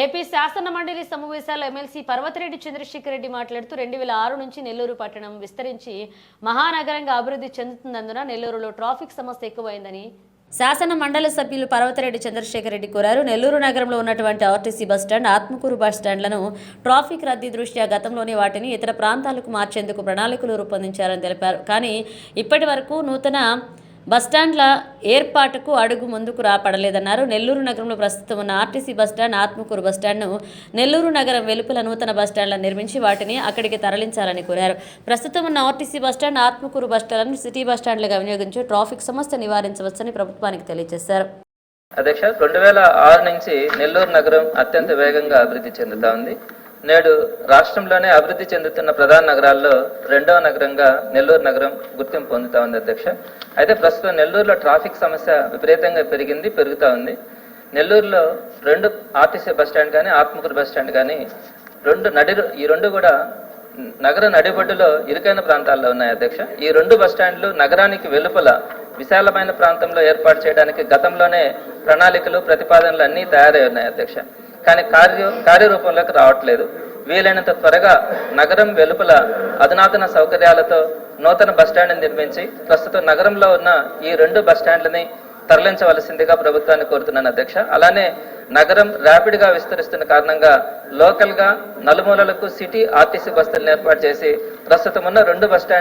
AP శాసనమండలి సమావేశాల్లో MLC Parvathireddy Chandrasekhar Reddy మాట్లాడుతూ రెండు వేల ఆరు నుంచి నెల్లూరు పట్టణం విస్తరించి మహానగరంగా అభివృద్ధి చెందుతున్నందున నెల్లూరులో ట్రాఫిక్ సమస్య ఎక్కువైందని శాసన మండలి సభ్యులు పర్వతిరెడ్డి చంద్రశేఖర్ రెడ్డి కోరారు. నెల్లూరు నగరంలో ఉన్నటువంటి ఆర్టీసీ బస్టాండ్ ఆత్మకూరు బస్టాండ్లను ట్రాఫిక్ రద్దీ దృష్ట్యా గతంలోనే వాటిని ఇతర ప్రాంతాలకు మార్చేందుకు ప్రణాళికలు రూపొందించారని తెలిపారు. కానీ ఇప్పటి వరకు నూతన బస్టాండ్ల ఏర్పాటుకు అడుగు ముందుకు రాపడలేదన్నారు. నెల్లూరు నగరంలో ప్రస్తుతం ఉన్న ఆర్టీసీ బస్టాండ్ ఆత్మకూరు బస్టాండ్ను నెల్లూరు నగరం వెలుపల నూతన బస్టాండ్ల నిర్మించి వాటిని అక్కడికి తరలించాలని కోరారు. ప్రస్తుతం ఉన్న ఆర్టీసీ బస్టాండ్ ఆత్మకూరు బస్టాండ్లను సిటీ బస్టాండ్లుగా వినియోగించి ట్రాఫిక్ సమస్య నివారించవచ్చని ప్రభుత్వానికి తెలియజేశారు. అధ్యక్ష రెండు వేల ఆరు నుంచి నెల్లూరు నగరం అత్యంత వేగంగా అభివృద్ధి చెందుతా ఉంది. నేడు రాష్ట్రంలోనే అభివృద్ధి చెందుతున్న ప్రధాన నగరాల్లో రెండవ నగరంగా నెల్లూరు నగరం గుర్తింపు పొందుతా ఉంది అధ్యక్ష. అయితే ప్రస్తుతం నెల్లూరులో ట్రాఫిక్ సమస్య విపరీతంగా పెరిగింది పెరుగుతా ఉంది. నెల్లూరులో రెండు ఆర్టీసీ బస్ స్టాండ్ కానీ ఆత్మకూరు బస్ స్టాండ్ కానీ రెండు నడి ఈ రెండు కూడా నగర నడిబొడ్డులో ఇరుకైన ప్రాంతాల్లో ఉన్నాయి అధ్యక్ష. ఈ రెండు బస్ స్టాండ్లు నగరానికి వెలుపల విశాలమైన ప్రాంతంలో ఏర్పాటు చేయడానికి గతంలోనే ప్రణాళికలు ప్రతిపాదనలు అన్నీ తయారై ఉన్నాయి అధ్యక్ష. కానీ కార్య కార్యరూపంలోకి రావట్లేదు. వీలైనంత త్వరగా నగరం వెలుపల అధునాతన సౌకర్యాలతో నూతన బస్టాండ్ నిర్మించి ప్రస్తుతం నగరంలో ఉన్న ఈ రెండు బస్టాండ్లని తరలించవలసిందిగా ప్రభుత్వాన్ని కోరుతున్నాను అధ్యక్ష. అలానే నగరం ర్యాపిడ్గా విస్తరిస్తున్న కారణంగా లోకల్గా నలుమూలలకు సిటీ ఆర్టీసీ బస్సులను ఏర్పాటు చేసి ప్రస్తుతం ఉన్న రెండు బస్టాండ్